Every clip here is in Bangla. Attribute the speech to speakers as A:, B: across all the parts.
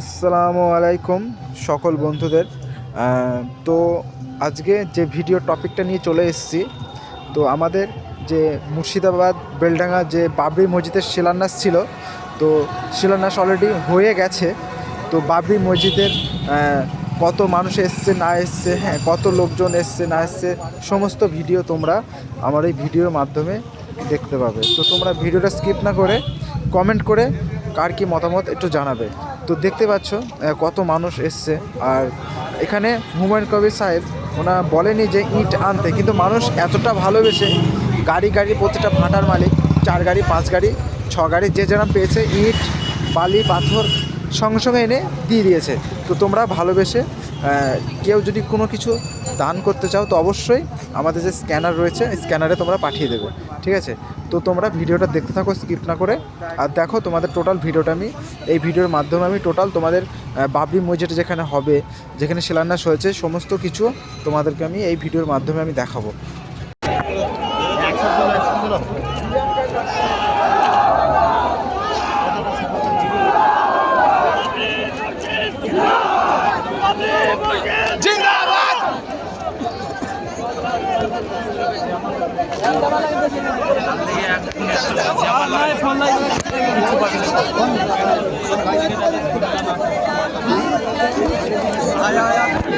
A: আসসালামু আলাইকুম সকল বন্ধুদের। তো আজকে যে ভিডিও টপিকটা নিয়ে চলে এসেছি, তো আমাদের যে মুর্শিদাবাদ, বেলডাঙ্গা যে বাবরি মসজিদের শিলান্যাস ছিল, তো শিলান্যাস অলরেডি হয়ে গেছে। তো বাবরি মসজিদের কত মানুষ এসছে, না এসছে হ্যাঁ কত লোকজন এসছে, না এসছে, সমস্ত ভিডিও তোমরা আমার এই ভিডিওর মাধ্যমে দেখতে পাবে। তো তোমরা ভিডিওটা স্কিপ না করে কমেন্ট করে কার কি মতামত একটু জানাবে। তো দেখতে পাচ্ছ কত মানুষ এসছে। আর এখানে হুমায়ুন কবির সাহেব, ওনা বলেনি যে ইট আনতে, কিন্তু মানুষ এতটা ভালোবেসে গাড়ি গাড়ি প্রতিটা ভাটার মালিক, চার গাড়ি, পাঁচ গাড়ি, ছ গাড়ি, যে যেরকম পেয়েছে ইট, বালি, পাথর সঙ্গে সঙ্গে এনে দিয়ে দিয়েছে। তো তোমরা ভালোবেসে কেউ যদি কোনো কিছু দান করতে চাও, তো অবশ্যই আমাদের যে স্ক্যানার রয়েছে স্ক্যানারে তোমরা পাঠিয়ে দেবে। ঠিক আছে? তো তোমরা ভিডিওটা দেখতে থাকো, স্কিপ না করে। আর দেখো, তোমাদের টোটাল ভিডিওটা আমি, এই ভিডিওর মাধ্যমে আমি টোটাল তোমাদের বাবরি মসজিদ যেখানে হবে, যেখানে শিলান্যাস হয়েছে, সমস্ত কিছু তোমাদেরকে আমি এই ভিডিওর মাধ্যমে আমি দেখাবো।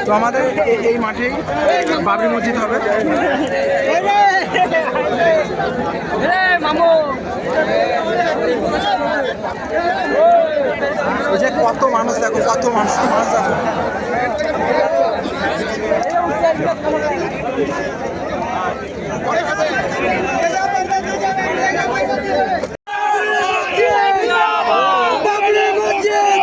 A: তো আমাদের এই- মাঠেই বাবরি মসজিদ হবে। যে কত মানুষ দেখো, কত মানুষ মানুষ দেখো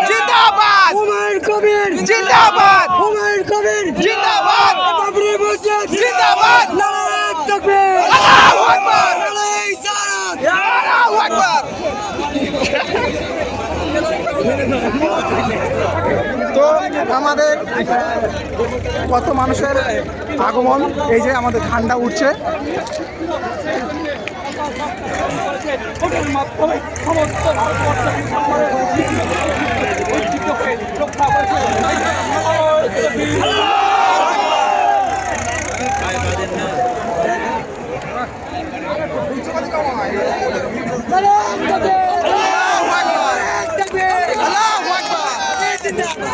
B: জিন্দাবাদ
C: হুমায়ুন কবির
B: জিন্দাবাদ
C: হুমায়ুন কবির
B: জিন্দাবাদ
C: বাবরি মসজিদ
B: জিন্দাবাদ
C: নারায়ণ তাকবীর
B: আল্লাহু আকবার
C: আলাইহিস সালাত
B: আল্লাহু আকবার
A: তো আমাদের কত মানুষের আগমন? এই যে আমাদের ঠান্ডা উঠছে।
C: নারায়ণ তাকবীর নারায়ণ তাকবীর
B: আল্লাহু আকবার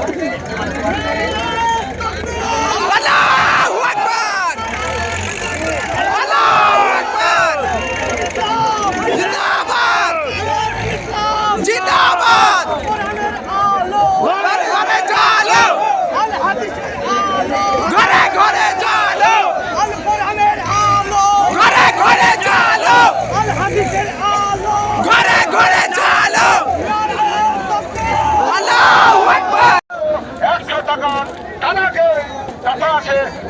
B: আল্লাহু আকবার আল্লাহু আকবার জিন্দাবাদ জিন্দাবাদ ঘরে ঘরে চলো ঘরে ঘরে চলো ঘরে ঘরে চলো ঘরে ঘরে চলো আল্লাহু আকবার
D: একশো টাকা টানাকে টাকা আছে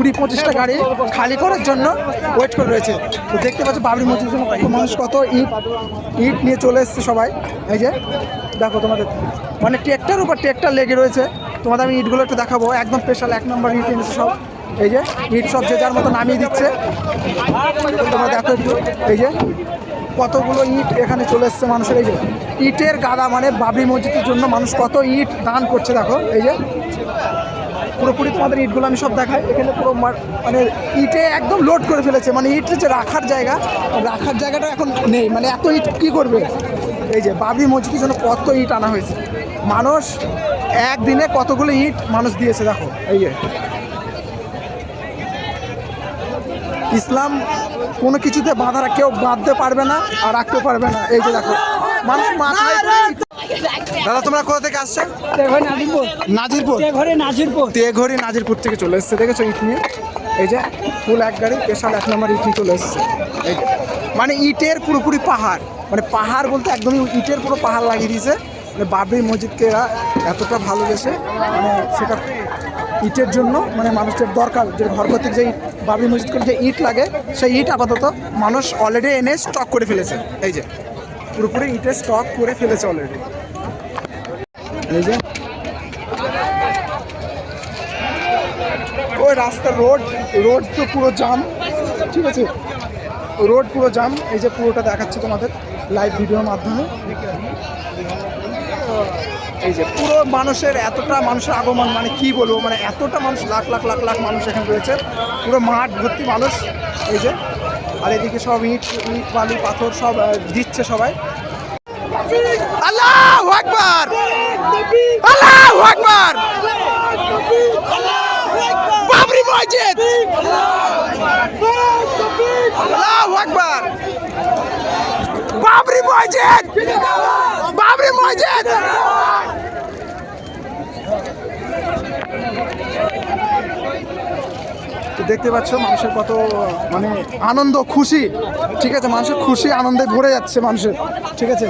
A: কুড়ি পঁচিশটা গাড়ি খালি করার জন্য ওয়েট করে রয়েছে। তো দেখতে পাচ্ছ বাবরি মসজিদের জন্য কত মানুষ কত ইট ইট নিয়ে চলে এসছে সবাই। এই যে, দেখো তোমাদের মানে ট্রেকটার উপর ট্রেকটার লেগে রয়েছে। তোমাদের আমি ইটগুলো একটু দেখাবো। একদম স্পেশাল এক নম্বর ইট এনেছে সব। এই যে, ইট সব যে যার মতো নামিয়ে দিচ্ছে। তোমরা দেখো একটু। এই যে, কতগুলো ইট এখানে চলে এসছে মানুষের। এই যে, ইটের গাদা মানে বাবরি মসজিদের জন্য মানুষ কত ইট দান করছে, দেখো। এই যে পুরোপুরি তোমাদের ইটগুলো আমি সব দেখাই। এখানে পুরো মানে ইটে একদম লোড করে ফেলেছে। মানে ইটের যে রাখার জায়গা, রাখার জায়গাটা এখন নেই। মানে এত ইট কী করবে? এই যে বাবরি মসজিদের জন্য কত ইট আনা হয়েছে। মানুষ একদিনে কতগুলো ইট মানুষ দিয়েছে, দেখো। এই যে। ইসলাম কোনো কিছুতে বাধা কেউ বাঁধতে পারবে না আর রাখতে পারবে না। এই যে দেখো। মানুষ মাথায় ইট- দাদা তোমরা কোথা থেকে আসছো?
C: নাজিরপুর।
A: নাজিরপুর?
C: তেঘরে নাজিরপুর।
A: থেকে চলে এসছে দেখেছ ইট নিয়ে? এই যে ফুল এক গাড়ি স্পেশাল এক নম্বর ইট নিয়ে চলে এসছে। এই যে। মানে ইটের পুরোপুরি পাহাড়। মানে পাহাড় বলতে একদমই ইটের পুরো পাহাড় লাগিয়ে দিয়েছে।
B: মানে বাবরি মসজিদকে এরা এতটা ভালোবেসে মানে সেটা ইটের জন্য মানে মানুষের দরকার। যে ঘর করতে যে বাবরি মসজিদ করে যে ইট লাগে সেই ইট আপাতত মানুষ অলরেডি এনে স্টক করে ফেলেছে। এই যে পুরোপুরি ইটের স্টক করে ফেলেছে অলরেডি এই যে। ওই রাস্তার রোড রোড তো পুরো জাম, ঠিক আছে? রোড পুরো জাম, এই যে পুরোটা দেখাচ্ছে তোমাদের লাইভ ভিডিওর মাধ্যমে। এই যে পুরো মানুষের, এতটা মানুষের আগমন মানে কি বলব মানে এতটা মানুষ, লাখ লাখ লাখ লাখ মানুষ এখানে রয়েছে। পুরো মাঠ ভর্তি মানুষ, এই যে। আর এদিকে সব ইট ইট, বালি, পাথর সব দিচ্ছে সবাই।
E: আল্লাহ আকবার আল্লাহু আকবার বাবরি মসজিদ আল্লাহু আকবার বাবরি মসজিদ! বাবরি মসজিদ!
B: দেখতে পাচ্ছ, মানুষের কত মানে আনন্দ, খুশি। ঠিক আছে, মানুষের খুশি, আনন্দে ভরে যাচ্ছে মানুষের। ঠিক আছে?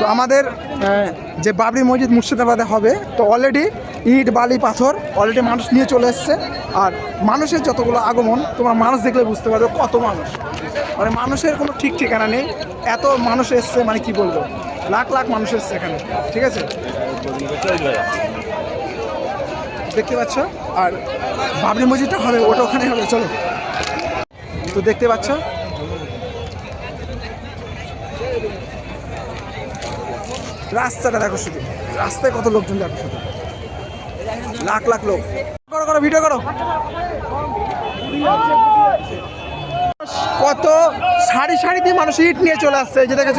B: তো আমাদের যে বাবরি মসজিদ মুর্শিদাবাদে হবে, তো অলরেডি ইট, বালি, পাথর অলরেডি মানুষ নিয়ে চলে এসছে। আর মানুষের যতগুলো আগমন, তোমার মানুষ দেখলে বুঝতে পারবে কত মানুষ। মানে মানুষের কোনো ঠিক ঠিকানা নেই। এত মানুষ এসছে মানে কি বলব? লাখ লাখ মানুষ এসছে এখানে। ঠিক আছে? দেখতে পাচ্ছ? আর বাবরি মসজিদটা হবে, ওটা ওখানে হবে, চলো। তো দেখতে পাচ্ছ? রাস্তাটা দেখো শুধু। রাস্তায় কত লোকজন দেখো শুধু। লাখ লাখ লোক। করো করো ভিডিও করো। কত সারি সারি দিয়ে মানুষ ইট নিয়ে চলে আসছে। এই যে দেখেছ?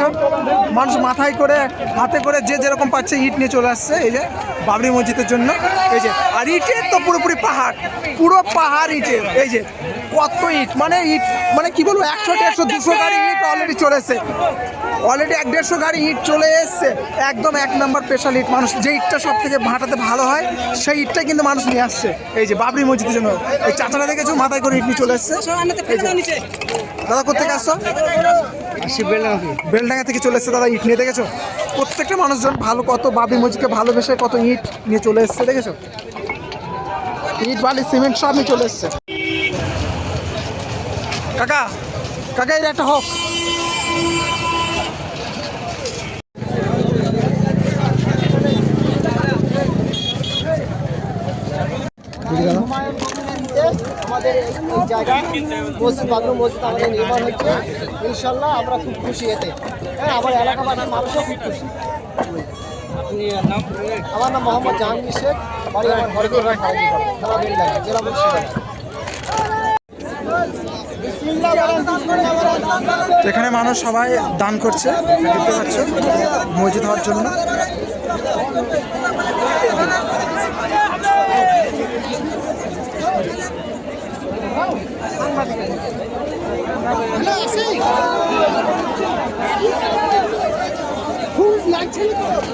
B: মানুষ মাথায় করে হাতে করে যে যেরকম পাচ্ছে ইট নিয়ে চলে আসছে। এই যে বাবরি মসজিদের জন্য। এই যে আর ইটের তো পুরোপুরি পাহাড়। পুরো পাহাড় ইটের এই যে কত ইট? মানে ইট মানে কি বলব একশো দেড়শো দুশো গাড়ি ইট অলরেডি চলেছে অলরেডি এক দেড়শো গাড়ি ইট চলে এসছে। একদম এক নম্বর স্পেশাল ইট। মানুষ যে ইটটা সব থেকে ভাটাতে ভালো হয় সেই ইটটাই কিন্তু মানুষ নিয়ে আসছে। এই যে বাবরি মসজিদের জন্য। এই চাচারা দেখেছ? মাথায় করে ইট নিয়ে চলে এসছে। দাদা কোথেকে আসছো? বেলডাঙ্গা থেকে চলে এসছে দাদা? ইট নিয়ে দেখেছ? প্রত্যেকটা মানুষজন ভালো কত বাবি মজিকে ভালোবেসে কত ইট নিয়ে চলে এসছে দেখেছ? ইট বালি সিমেন্ট সব নিয়ে চলে এসছে। কাকা কাকা এটা একটা হোক।
F: আমাদের এই জায়গা মসজিদ বাবরু মসজিদ আমাদের নির্মাণ হচ্ছে ইনশাল্লাহ আমরা খুব খুশি এতে। হ্যাঁ আমার এলাকাবাসীর মানুষও খুব খুশি। আমার নাম মোহাম্মদ জাহাঙ্গীর শেখ। বাড়ি আমার হরিপুর থানা বেলডাঙ্গা জেলা মুর্শিদাবাদ
B: এখানে মানুষ সবাই দান করছে দেখতে পাচ্ছ মসজিদ হওয়ার জন্য।
E: জিন্দাবাদ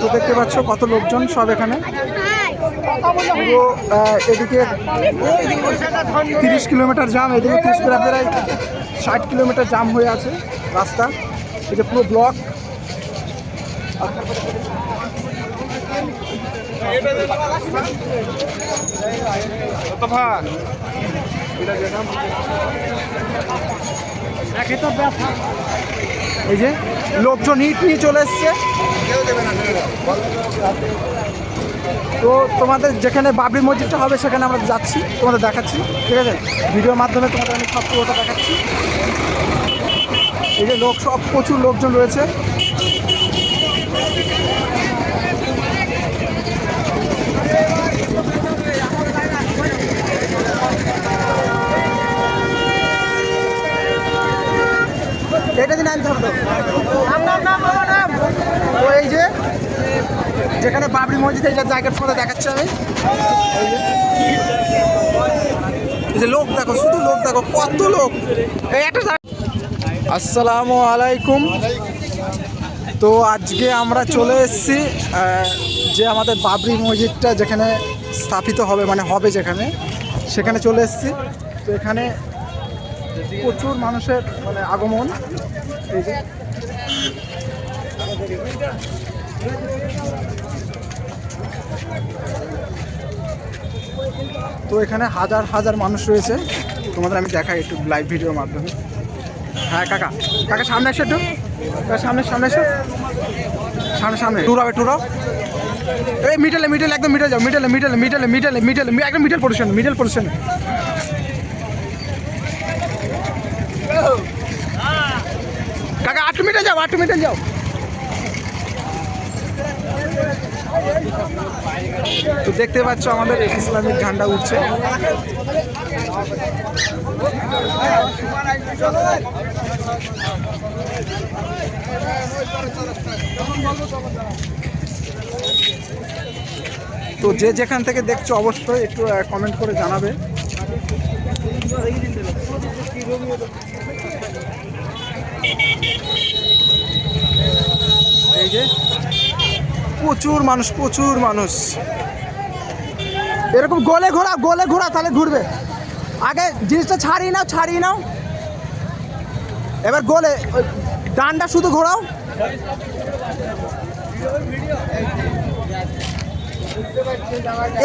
B: তো দেখতে পাচ্ছ কত লোকজন সব এখানে। পুরো এদিকে তিরিশ কিলোমিটার জাম, এদিকে তিরিশ প্রায় প্রায় ষাট কিলোমিটার জাম হয়ে আছে রাস্তা। যে পুরো ব্লক। এই যে লোকজন ইট নিয়ে চলে এসছে। তো তোমাদের যেখানে বাবরি মসজিদটা হবে, সেখানে আমরা যাচ্ছি, তোমাদের দেখাচ্ছি। ঠিক আছে? ভিডিওর মাধ্যমে তোমাদের আমি সব পুরোটা দেখাচ্ছি। এই যে লোক, সব প্রচুর লোকজন রয়েছে এটা দিন আনতে হবে তো এই যে, যেখানে বাবরি মসজিদ, এই জায়গার মধ্যে দেখাচ্ছি আমি। যে লোক দেখো, শুধু লোক দেখো, কত লোক। এই একটা আসসালামু আলাইকুম। তো আজকে আমরা চলে এসেছি যে আমাদের বাবরি মসজিদটা যেখানে স্থাপিত হবে মানে হবে যেখানে, সেখানে চলে এসেছি। তো এখানে প্রচুর মানুষের মানে আগমন। তো এখানে হাজার হাজার মানুষ রয়েছে। তোমাদের আমি দেখাই একটু লাইভ ভিডিওর মাধ্যমে। হ্যাঁ কাকা। কাকা, সামনে এসো একটু। সামনে সামনে এসো। সামনে সামনে। টুর হবে টুর এই মিডলে মিডল একদম মিডল যাও। মিডলে মিডলে মিডলে মিডলে মিডলে একদম মিডল পজিশন মিডল পজিশন কাকা আট মিটার যাও, আট মিটার যাও। তো দেখতে পাচ্ছ আমাদের ইসলামিক ঝান্ডা উঠছে। তো যে যেখান থেকে দেখছ অবশ্যই একটু কমেন্ট করে জানাবে। এই যে? প্রচুর মানুষ প্রচুর মানুষ। এরকম গোলে ঘোরা গোলে ঘোরা, তাহলে ঘুরবে। আগে জিনিসটা ছাড়িয়ে নাও ছাড়িয়ে নাও। এবার গোলে ডানটা শুধু ঘোরাও।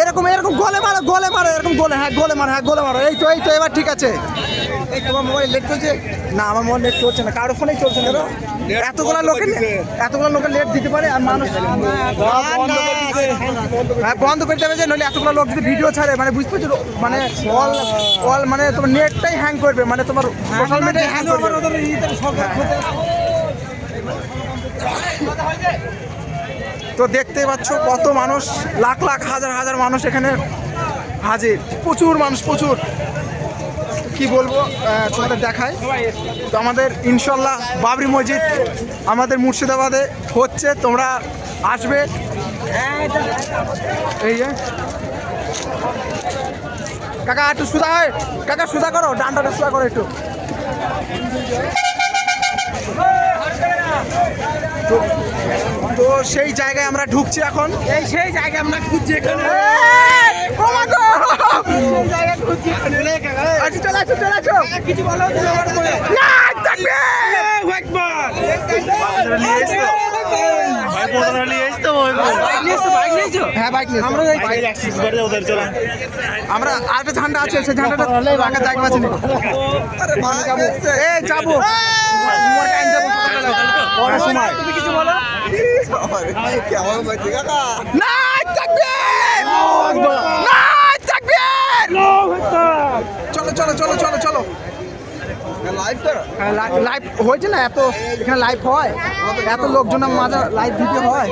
B: এরকম এরকম গোলে মারো গোলে মারো, এরকম গোলে হ্যাঁ গোলে মারো হ্যাঁ গোলে মারো। এই তো এই তো, এবার ঠিক আছে। এই তোমার মোবাইল লেট চলছে? না আমার মোবাইল লেট চলছে না। কারও ফোনেই চলছে না তো। এতগুলো লোকের এতগুলো লোকের লেট দিতে পারে আর মানুষ হ্যাঁ বন্ধ করতে হবে যে নইলে এতগুলো লোক যদি ভিডিও ছাড়ে মানে বুঝতে পারছ মানে অল অল মানে তোমার নেটটাই হ্যাং করবে মানে তোমার সোশ্যাল মিডিয়ায় হ্যাং। করবে তো দেখতেই পাচ্ছ কত মানুষ লাখ লাখ হাজার হাজার মানুষ এখানে হাজির। প্রচুর মানুষ প্রচুর। কি বলব তোমাদের দেখায়। তো আমাদের ইনশাল্লাহ বাবরি মসজিদ আমাদের মুর্শিদাবাদে হচ্ছে, তোমরা আসবে। এই যে। কাকা, একটু সুদা হয়, কাকা, সুদা করো ডান্ডাটা সুদা করো একটু। তো- সেই জায়গায় আমরা ঢুকছি এখন।
C: এই সেই জায়গায় আমরা খুঁজছি এখানে। কিছু বলো!
B: হ্যাঁ। আমরা আরেকটা ঝান্ডা আছে সেই ঝান্ডাটা রাখার জায়গা আছে যাব। যাব। সকালবেলা। সময়। তুমি কিছু বলো? না থাকবে না থাকবে চলো চলো চলো চলো চলো। লাইভ হয়েছে না? এত এখানে লাইভ হয়? এত লোকজনের মাঝে লাইভ ভিডিও হয়?